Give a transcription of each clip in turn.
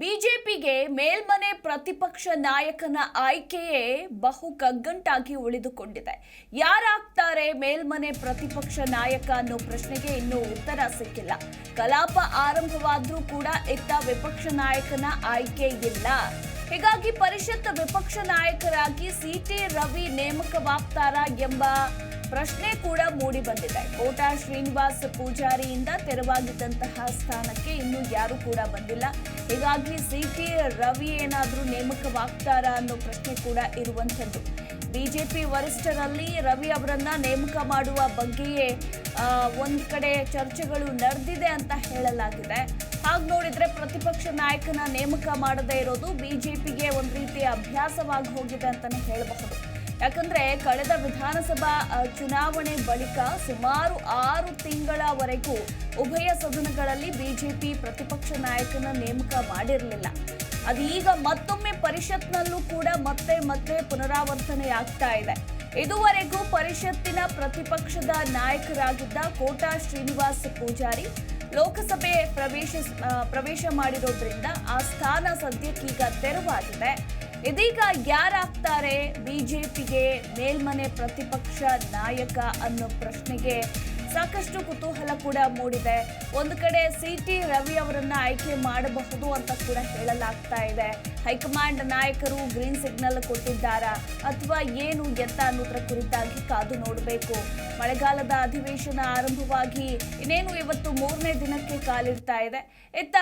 ಬಿಜೆಪಿಗೆ ಮೇಲ್ಮನೆ ಪ್ರತಿಪಕ್ಷ ನಾಯಕನ ಆಯ್ಕೆಯೇ ಬಹು ಕಗ್ಗಂಟಾಗಿ ಉಳಿದುಕೊಂಡಿದೆ. ಯಾರಾಗ್ತಾರೆ ಮೇಲ್ಮನೆ ಪ್ರತಿಪಕ್ಷ ನಾಯಕ ಅನ್ನೋ ಪ್ರಶ್ನೆಗೆ ಇನ್ನೂ ಉತ್ತರ ಸಿಕ್ಕಿಲ್ಲ. ಕಲಾಪ ಆರಂಭವಾದ್ರೂ ಕೂಡ ಇತ್ತ ವಿಪಕ್ಷ ನಾಯಕನ ಆಯ್ಕೆ ಇಲ್ಲ. ಹೀಗಾಗಿ ಪರಿಷತ್ ವಿಪಕ್ಷ ನಾಯಕರಾಗಿ ಸಿಟಿ ರವಿ ನೇಮಕವಾಗ್ತಾರಾ ಎಂಬ ಪ್ರಶ್ನೆ ಕೂಡ ಮೂಡಿ ಬಂದಿದೆ. ಕೋಟಾ ಶ್ರೀನಿವಾಸ್ ಪೂಜಾರಿಯಿಂದ ತೆರವಾಗಿದ್ದಂತಹ ಸ್ಥಾನಕ್ಕೆ ಇನ್ನೂ ಯಾರು ಕೂಡ ಬಂದಿಲ್ಲ. ಹೀಗಾಗಿ ಸಿಟಿ ರವಿ ಏನಾದರೂ ನೇಮಕವಾಗ್ತಾರಾ ಅನ್ನೋ ಪ್ರಶ್ನೆ ಕೂಡ ಇರುವಂಥದ್ದು. ಬಿಜೆಪಿ ವರಿಷ್ಠರಲ್ಲಿ ರವಿ ಅವರನ್ನ ನೇಮಕ ಮಾಡುವ ಬಗ್ಗೆಯೇ ಒಂದು ಕಡೆ ಚರ್ಚೆಗಳು ನಡೆದಿದೆ ಅಂತ ಹೇಳಲಾಗಿದೆ. ಹಾಗೆ ನೋಡಿದ್ರೆ ಪ್ರತಿಪಕ್ಷ ನಾಯಕನ ನೇಮಕ ಮಾಡದೇ ಇರೋದು ಬಿಜೆಪಿಗೆ ಒಂದು ರೀತಿಯ ಅಭ್ಯಾಸವಾಗಿ ಹೋಗಿದೆ ಅಂತಲೇ ಹೇಳಬಹುದು. ಯಾಕಂದ್ರೆ ಕಳೆದ ವಿಧಾನಸಭಾ ಚುನಾವಣೆ ಬಳಿಕ ಸುಮಾರು ಆರು ತಿಂಗಳವರೆಗೂ ಉಭಯ ಸದನಗಳಲ್ಲಿ ಬಿಜೆಪಿ ಪ್ರತಿಪಕ್ಷ ನಾಯಕನ ನೇಮಕ ಮಾಡಿರಲಿಲ್ಲ. ಅದೀಗ ಮತ್ತೊಮ್ಮೆ ಪರಿಷತ್ನಲ್ಲೂ ಕೂಡ ಮತ್ತೆ ಮತ್ತೆ ಪುನರಾವರ್ತನೆ ಆಗ್ತಾ ಇದೆ. ಇದುವರೆಗೂ ಪರಿಷತ್ತಿನ ಪ್ರತಿಪಕ್ಷದ ನಾಯಕರಾಗಿದ್ದ ಕೋಟಾ ಶ್ರೀನಿವಾಸ್ ಪೂಜಾರಿ ಲೋಕಸಭೆ ಪ್ರವೇಶ ಪ್ರವೇಶ ಮಾಡಿರೋದ್ರಿಂದ ಆ ಸ್ಥಾನ ಸದ್ಯಕ್ಕೀಗ ತೆರವಾಗಿದೆ. ಇದೀಗ ಯಾರಾಗ್ತಾರೆ? ಬಿಜೆಪಿಗೆ ಮೇಲ್ಮನೆ ಪ್ರತಿಪಕ್ಷ ನಾಯಕ ಅನ್ನೋ ಪ್ರಶ್ನೆಗೆ ಸಾಕಷ್ಟು ಕುತೂಹಲ ಕೂಡ ಮೂಡಿದೆ. ಒಂದು ಕಡೆ ಸಿ ಟಿ ರವಿ ಅವರನ್ನ ಆಯ್ಕೆ ಮಾಡಬಹುದು ಅಂತ ಕೂಡ ಹೇಳಲಾಗ್ತಾ ಇದೆ. ಹೈಕಮಾಂಡ್ ನಾಯಕರು ಗ್ರೀನ್ ಸಿಗ್ನಲ್ ಕೊಟ್ಟಿದ್ದಾರಾ? ಅಥವಾ ಏನು ಎತ್ತ ಅನ್ನೋದ್ರ ಕುರಿತಾಗಿ ಕಾದು ನೋಡಬೇಕು. ಮಳೆಗಾಲದ ಅಧಿವೇಶನ ಆರಂಭವಾಗಿ ಇನ್ನೇನು ಇವತ್ತು ಮೂರನೇ ದಿನಕ್ಕೆ ಕಾಲಿಡ್ತಾ ಇದೆ. ಇತ್ತ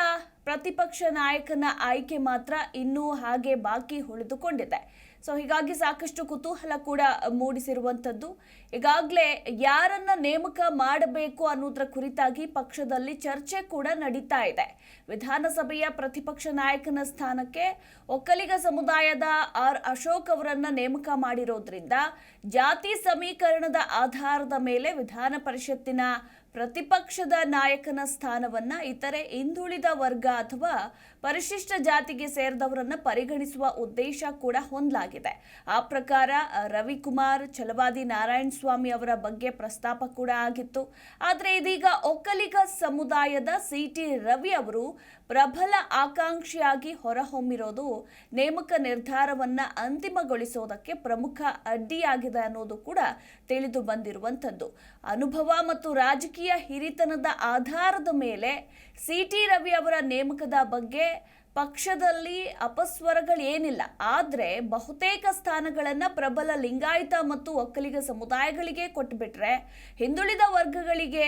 ಪ್ರತಿಪಕ್ಷ ನಾಯಕನ ಆಯ್ಕೆ ಮಾತ್ರ ಇನ್ನೂ ಹಾಗೆ ಬಾಕಿ ಉಳಿದುಕೊಂಡಿದೆ. ಸೊ ಹೀಗಾಗಿ ಸಾಕಷ್ಟು ಕುತೂಹಲ ಕೂಡ ಮೂಡಿಸಿರುವಂಥದ್ದು. ಈಗಾಗಲೇ ಯಾರನ್ನ ನೇಮಕ ಮಾಡಬೇಕು ಅನ್ನೋದ್ರ ಕುರಿತಾಗಿ ಪಕ್ಷದಲ್ಲಿ ಚರ್ಚೆ ಕೂಡ ನಡೀತಾ ಇದೆ. ವಿಧಾನಸಭೆಯ ಪ್ರತಿಪಕ್ಷ ನಾಯಕನ ಸ್ಥಾನಕ್ಕೆ ಒಕ್ಕಲಿಗ ಸಮುದಾಯದ ಆರ್ ಅಶೋಕ್ ಅವರನ್ನ ನೇಮಕ ಮಾಡಿರೋದ್ರಿಂದ ಜಾತಿ ಸಮೀಕರಣದ ಆಧಾರದ ಮೇಲೆ ವಿಧಾನ ಪರಿಷತ್ತಿನ ಪ್ರತಿಪಕ್ಷದ ನಾಯಕನ ಸ್ಥಾನವನ್ನ ಇತರೆ ಹಿಂದುಳಿದ ವರ್ಗ ಅಥವಾ ಪರಿಶಿಷ್ಟ ಜಾತಿಗೆ ಸೇರಿದವರನ್ನ ಪರಿಗಣಿಸುವ ಉದ್ದೇಶ ಕೂಡ ಹೊಂದಲಾಗಿದೆ. ಆ ಪ್ರಕಾರ, ರವಿಕುಮಾರ್ ಚಲವಾದಿ ನಾರಾಯಣ ಸ್ವಾಮಿ ಅವರ ಬಗ್ಗೆ ಪ್ರಸ್ತಾಪ ಕೂಡ ಆಗಿತ್ತು. ಆದರೆ ಇದೀಗ ಒಕ್ಕಲಿಗ ಸಮುದಾಯದ ಸಿ ಟಿ ರವಿ ಅವರು ಪ್ರಬಲ ಆಕಾಂಕ್ಷಿಯಾಗಿ ಹೊರಹೊಮ್ಮಿರೋದು ನೇಮಕ ನಿರ್ಧಾರವನ್ನ ಅಂತಿಮಗೊಳಿಸೋದಕ್ಕೆ ಪ್ರಮುಖ ಅಡ್ಡಿಯಾಗಿದೆ ಅನ್ನೋದು ಕೂಡ ತಿಳಿದು ಬಂದಿರುವಂಥದ್ದು. ಅನುಭವ ಮತ್ತು ರಾಜಕೀಯ ಹಿರಿತನದ ಆಧಾರದ ಮೇಲೆ ಸಿ ಟಿ ರವಿ ಅವರ ನೇಮಕದ ಬಗ್ಗೆ ಪಕ್ಷದಲ್ಲಿ ಅಪಸ್ವರಗಳೇನಿಲ್ಲ ಆದರೆ ಬಹುತೇಕ ಸ್ಥಾನಗಳನ್ನು ಪ್ರಬಲ ಲಿಂಗಾಯತ ಮತ್ತು ಒಕ್ಕಲಿಗ ಸಮುದಾಯಗಳಿಗೆ ಕೊಟ್ಟುಬಿಟ್ರೆ ಹಿಂದುಳಿದ ವರ್ಗಗಳಿಗೆ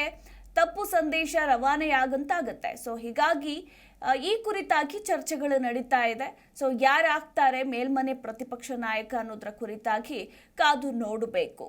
ತಪ್ಪು ಸಂದೇಶ ರವಾನೆಯಾಗಂತಾಗತ್ತೆ ಸೊ ಹೀಗಾಗಿ ಈ ಕುರಿತಾಗಿ ಚರ್ಚೆಗಳು ನಡೀತಾ ಇದೆ. ಸೊ ಯಾರಾಗ್ತಾರೆ ಮೇಲ್ಮನೆ ಪ್ರತಿಪಕ್ಷ ನಾಯಕ ಅನ್ನೋದ್ರ ಕುರಿತಾಗಿ ಕಾದು ನೋಡಬೇಕು.